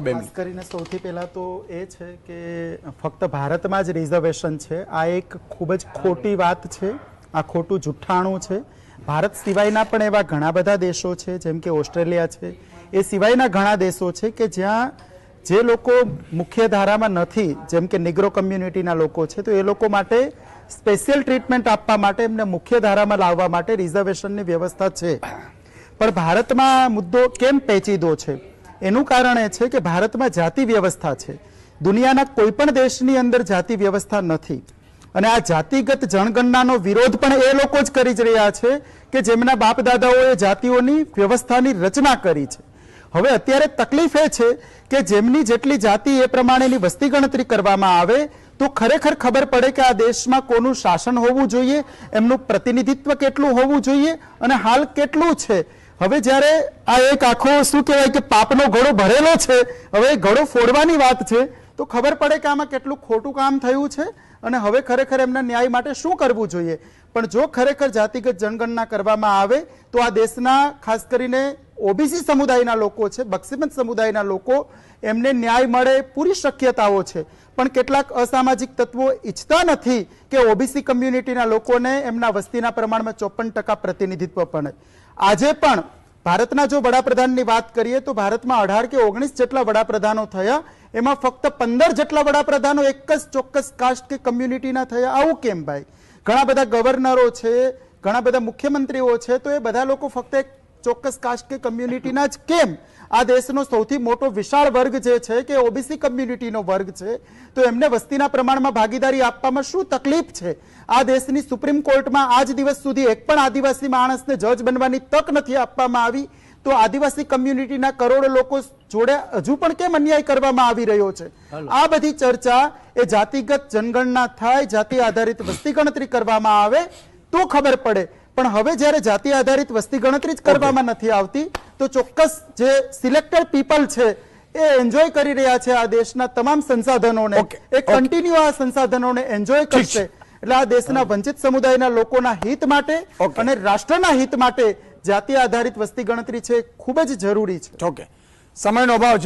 બે ખાસ કરીને સૌથી પહેલા તો એ છે કે ફક્ત ભારતમાં જ રિઝર્વેશન છે. આ એક ખૂબ જ ખોટી વાત છે. આ ખોટું જુઠ્ઠાણું છે. ભારત સિવાયના પણ એવા ઘણા બધા દેશો છે, જેમ કે ઓસ્ટ્રેલિયા છે. એ સિવાયના ઘણા દેશો છે કે જ્યાં જે લોકો મુખ્ય ધારામાં નથી, જેમ કે નિગ્રો કમ્યુનિટીના લોકો છે, તો એ લોકો માટે સ્પેશિયલ ટ્રીટમેન્ટ આપવા માટે એમને મુખ્ય ધારામાં લાવવા માટે રિઝર્વેશનની વ્યવસ્થા છે. પણ ભારતમાં મુદ્દો કેમ પેચીદો છે? એનું કારણ એ છે કે ભારતમાં જાતિ વ્યવસ્થા છે. દુનિયાના કોઈ પણ દેશની અંદર જાતિ વ્યવસ્થા નથી. અને આ જાતિગત જનગણનાનો વિરોધ પણ એ લોકો જ કરી જ રહ્યા છે કે જેમના બાપ દાદાઓએ જાતિઓની વ્યવસ્થાની રચના કરી છે. હવે અત્યારે તકલીફ એ છે કે જેમની જેટલી જાતિ એ પ્રમાણેની વસ્તી ગણતરી કરવામાં આવે, તો ખરેખર ખબર પડે કે આ દેશમાં કોનું શાસન હોવું જોઈએ, એમનું પ્રતિનિધિત્વ કેટલું હોવું જોઈએ અને હાલ કેટલું છે હવે જ્યારે આ એક આખો શું કહેવાય કે પાપનો ઘડો ભરેલો છે, હવે ઘડો ફોડવાની વાત છે, તો ખબર પડે કે આમાં કેટલું ખોટું કામ થયું છે અને હવે ખરેખર એમના ન્યાય માટે શું કરવું જોઈએ. પણ જો ખરેખર જાતિગત જનગણના કરવામાં આવે, તો આ દેશના ખાસ કરીને ઓબીસી સમુદાયના લોકો છે, બક્ષીમંત સમુદાયના લોકો, એમને ન્યાય મળે પૂરી શક્યતાઓ છે. પણ કેટલાક અસામાજિક તત્વો ઈચ્છતા નથી કે ઓબીસી કમ્યુનિટીના લોકોને એમના વસ્તીના પ્રમાણમાં ચોપન ટકા પ્રતિનિધિત્વ પડે આજે પણ ભારતના જો વડાપ્રધાનની વાત કરીએ તો ભારતમાં અઢાર કે ઓગણીસ જેટલા વડાપ્રધાનો થયા, એમાં ફક્ત પંદર જેટલા વડાપ્રધાનો એક જ ચોક્કસ કાસ્ટ કે કમ્યુનિટીના થયા. આવું કેમ ભાઈ? ઘણા બધા ગવર્નરો છે, ઘણા બધા મુખ્યમંત્રીઓ છે, તો એ બધા લોકો ફક્ત એક ચોક્કસ કાસ્ટ કે કમ્યુનિટીના જ કેમ? આ દેશનો સૌથી મોટો વિશાળ વર્ગ જે છે કે ઓબીસી કમ્યુનિટીનો વર્ગ છે તો એમને વસ્તીના પ્રમાણમાં ભાગીદારી આપવામાં શું તકલીફ છે? આ દેશની સુપ્રીમ કોર્ટમાં આજ દિવસ સુધી એક પણ આદિવાસી માણસને જજ બનવાની તક નથી આપવામાં આવી તો આદિવાસી કમ્યુનિટીના કરોડો લોકો જોડે હજુ પણ કેમ અન્યાય કરવામાં આવી રહ્યો છે? આ બધી ચર્ચા એ જાતિગત જનગણના થાય જાતિ આધારિત વસ્તી ગણતરી કરવામાં આવે તો ખબર પડે પણ હવે જ્યારે જાતિ આધારિત વસ્તી ગણતરી જ કરવામાં નથી આવતી તો ચોક્કસ જે સિલેક્ટેડ પીપલ છે એ એન્જોય કરી રહ્યા છે આ દેશના તમામ સંસાધનોને. એ કન્ટિન્યુ આ સંસાધનોને એન્જોય કરશે. એટલે આ દેશના વંચિત સમુદાયના લોકોના હિત માટે અને રાષ્ટ્રના હિત માટે જાતિ આધારિત વસ્તી ગણતરી છે ખૂબ જ જરૂરી છે. ઓકે સમયનો અભાવ છે.